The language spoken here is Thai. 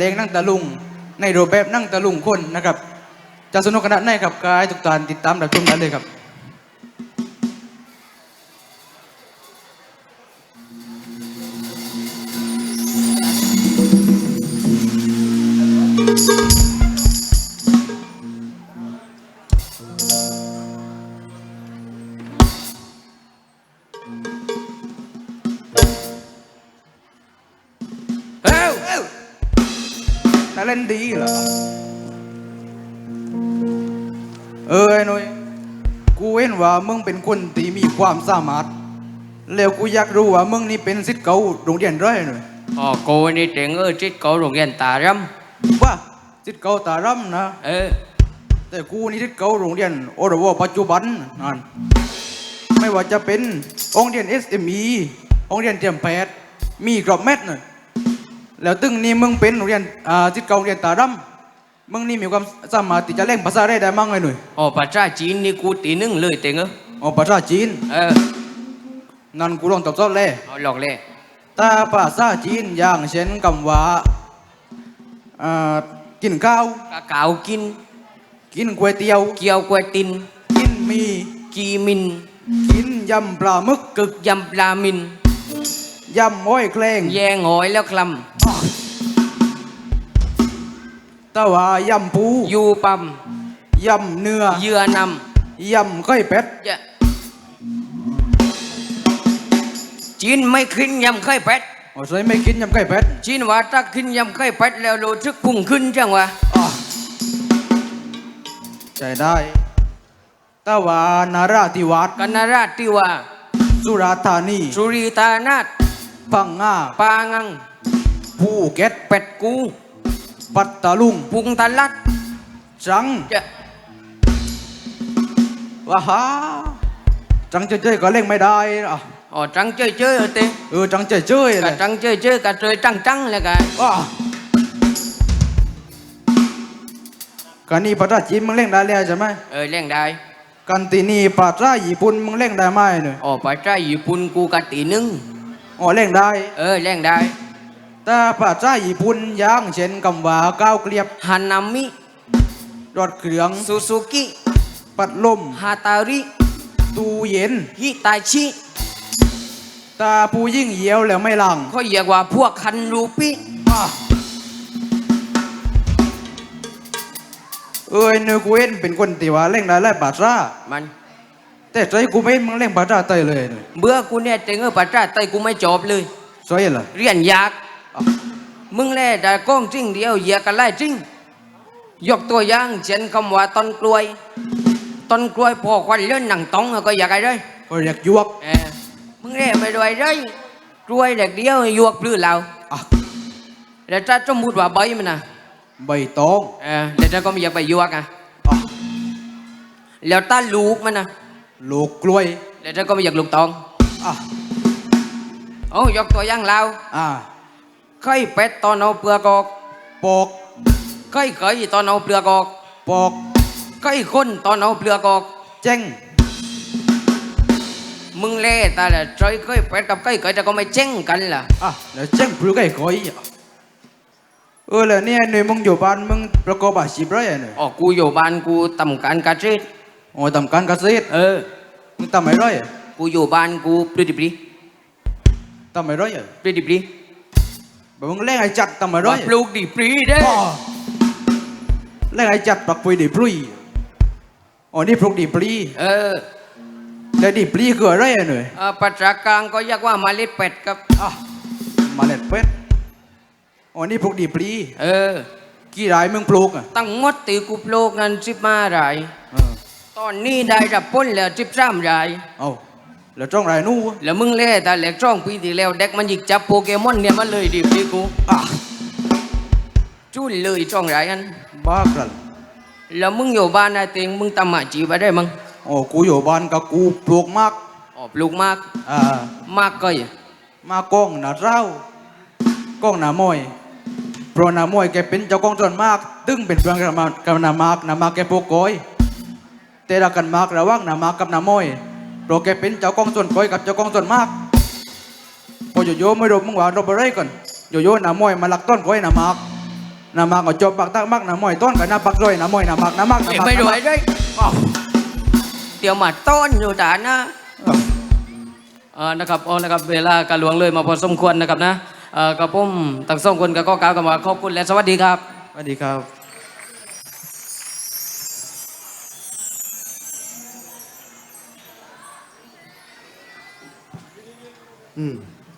เพลงนั่งตะลุง ในรูปแบบนั่งตะลุงคนนะครับจะสนุกขนาดไหนครับกายทุกตานติดตามรับชมได้เลยครับ น่าเล่นดีเหรอเออไอ้หน่อยกูเห็นว่ามึงเป็นคนที่มีความสามารถ แล้วกูอยากรู้ว่ามึงนี่เป็นศิษย์เก่าโรงเรียนไรหน่อยอ๋อกูนี่เจ๋งเออจิตเขาโรงเรียนตารว่าศิษย์เก่าตาร่ำนะำเออแต่กูนี่ศิษย์เก่าโรงเรียนโอรวปัจจุบันนั่นไม่ว่าจะเป็นโรงเรียน SME โรงเรียนเตรียมแพทย์มีกรอบเม็ดน่ะ แล้วตึงนี่มึงเป็นโรงเรียนอ่าศิษย์เก่าโรงเรียนตาร่ำมึงนี่มีความสามารถที่จะเล่นภาษาได้ได้มั้งไงหน่อยอ๋อภาษาจีนนี่กูตีหนึ่งเลยเจ๋งเอออ๋อภาษาจีนเออนั่นกูลองตอบสอบเลยเอาหลอกเลยถ้าภาษาจีนอย่างเช่นคำว่าอ่ากินข้าวกะเกาวกิน กินก๋วยเตี๋ยวเกี๊ยวกวยติน กินหมีกีมิน กินยำปลาหมึกกึกยำปลามินยำห้อยแคลงแยงหอยแล้วคลแต่ว่ายำปูำยูปั๊มยำเนื้อเหยื่อนยำไก่เป็ดำจะจีนไม่ขึ้นยำไข่เป็ดโอ้ยไม่กินยำไก่เป็ดจีนว่าถ้าขึ้นยำไข่เป็ดแล้วรู้สึกพุ่งขึ้นจังวะอะใจได้แต่ว่านาราธิวาสกันนาราธิวาสุราษฎร์ธานีสุริตานาถพังงาปางังภูเก็ตเป็ดกู ปัตตาลุงพุงตะลัดจังจะว้าฮาจังเจ้ยๆก็เล่งไม่ได้อะอ๋อจังเจ้ยเจ้ยเตะเออจังเจ้ยๆเลกะยจังเจ้ยเจ้ยกะเจยจังจังเลยกะว้ากันนี่ภาษาจีนมึงเล่งได้แล้วใช่ไหมเออเล่งได้กันตีนี่ภาษาญี่ปุ่นมึงเล่งได้ไหมเนี่ยอ๋อภาษาญี่ปุ่นกูกะตีหนึงอ๋อเล่งได้ เออเล่งได้ แต่ภาษาญี่ปุ่นอย่างเช่นคำว่าก้าวเกลียบฮานามิ รถเครื่องซูซูกิปัดลมฮาตาริ ตู้เย็น ฮิตาชิตาผู้ยิ่งเหี่ยวแล้วไม่หลังเขาเรียกว่าพวกคันรูปิอะเอ้ยนึกเว้นเป็นคนที่ว่าเล่งได้หลายภาษามัน แต่ใจกูไม่เห็นมึงเล่งภาษาไทยเลยเนี่ยเบื่อกูเนี่ยเจ๋งเออภาษาไต้กูไม่จบเลย สวยเหรอ เรียนยากอะ มึงแล่แต่ก้องจริงเดียวเหยียกันไล่จริง ยกตัวอย่างเช่นคำว่าต้นกล้วย ต้นกล้วยพอควันเลื่อนหนังตองก็อยากอะไรเลยก็เรียกยวกเออมึงแล่ไม่ด้วยเลยกล้วยเด็กเดียวยวกปลื้อเราอะแล้วถ้าสมมติว่าใบมันนะใบตองเออแล้วถ้าก็ไม่อยากไปยวกอะอะแล้วถ้าลูกมันนะลูกกล้วยแล้วถ้าก็ไม่อยากลูกตองอะโอ้ยกตัวอย่างเราอะ ไข่เป็ดตอนเอาเปลือกออกปอกไข่ไก่ตอนเอาเปลือกออกปอกไข่ข้นตอนเอาเปลือกออกเจ้งมึงเล่แต่ละใจไข่เป็ดกับไข่ไก่แต่ก็ไม่เจ๊งกันล่ะอะแล้วเจ้งปลือไก่ก้อยอะเออแล้วเนี่ยหน่วยมึงอยู่บ้านมึงประกอบอาชีพอะไรเนี่ยอ๋อกูอยู่บ้านกูทำการเกษตรโอ้ทำการเกษตรเออมึงทำอะไรอะกูอยู่บ้านกูปลื้ดิบรีทำอะไรอะปลื้ดิบรีแบบมึงเล่นไอ้จัดทำอะไรว่าปลูกดิบรีเด้ ออ๋อเล่นไอ้จัดปักปุยดีปลุยอ๋อนี่ปลูกดีปลีเออแล้วดีปลีคืออะไรอะหน่อยเอ่อภาษากลางก็เรียกว่าเมล็ดเป็ดครับอะเมาเล็ดเป็ดอ๋อนี่ปลูกดีปลีเออ กี่รายมึงปลูกอะ ตั้งงดตีกูปลูกนั้นสิบห้ารายเออตอนนี้ได้รับพ้นแล้วสิบสามรายเอา แล้วจ้องรายนู่นแล้วมึงเล่แต่เหล็กจ้องปีที่แล้วเด็กมันหยิกจับโปเกมอนเนี่ยมันเลยดิบรีกูอะจุ้นเลยจ้องรายอันบ้ากันแล้วมึงอยู่บ้านนะเต็งมึงทำอาชีพอะไรมึงโอ้กูอยู่บ้านกับกูปลูกมากอ๋อปลูกมากอ่ามากก็อย่มากล้องหนาเร้ากล้องหนามวยเพราะหนามวยแกเป็นเจ้ากล้องจนมาก ตึงเป็นเพื่อนกันมากับหนามากหนามากแกปลูกก้อยแต่ละกันมากระหว่างหนามากกับหนามวย เพราะแกเป็นเจ้ากองส่วนก้อยกับเจ้ากองส่วนมาก พอโยโย่ไม่รู้มึงว่าเราไปไรก่อนโยโย่หนามวยมาลักต้นก้อยหนามากหน้ำมักก็จบปักตักมักหน้ำมอยต้นกับหน้ำปักด้วยหน้ำมอยหน้ำมักหน้ำมักไม่น้ำมักไม่รวยน้ด้วยเดี๋ยวมาต้นอยู่ด่านนะเออนะครับเอานะครับเวลาการหลวงเลยมาพอสมควรนะครับนะเอ่อกับผมทั้งสองคนก็ขอกล่าวคำว่าขอบคุณและสวัสดีครับ สวัสดีครับ อืม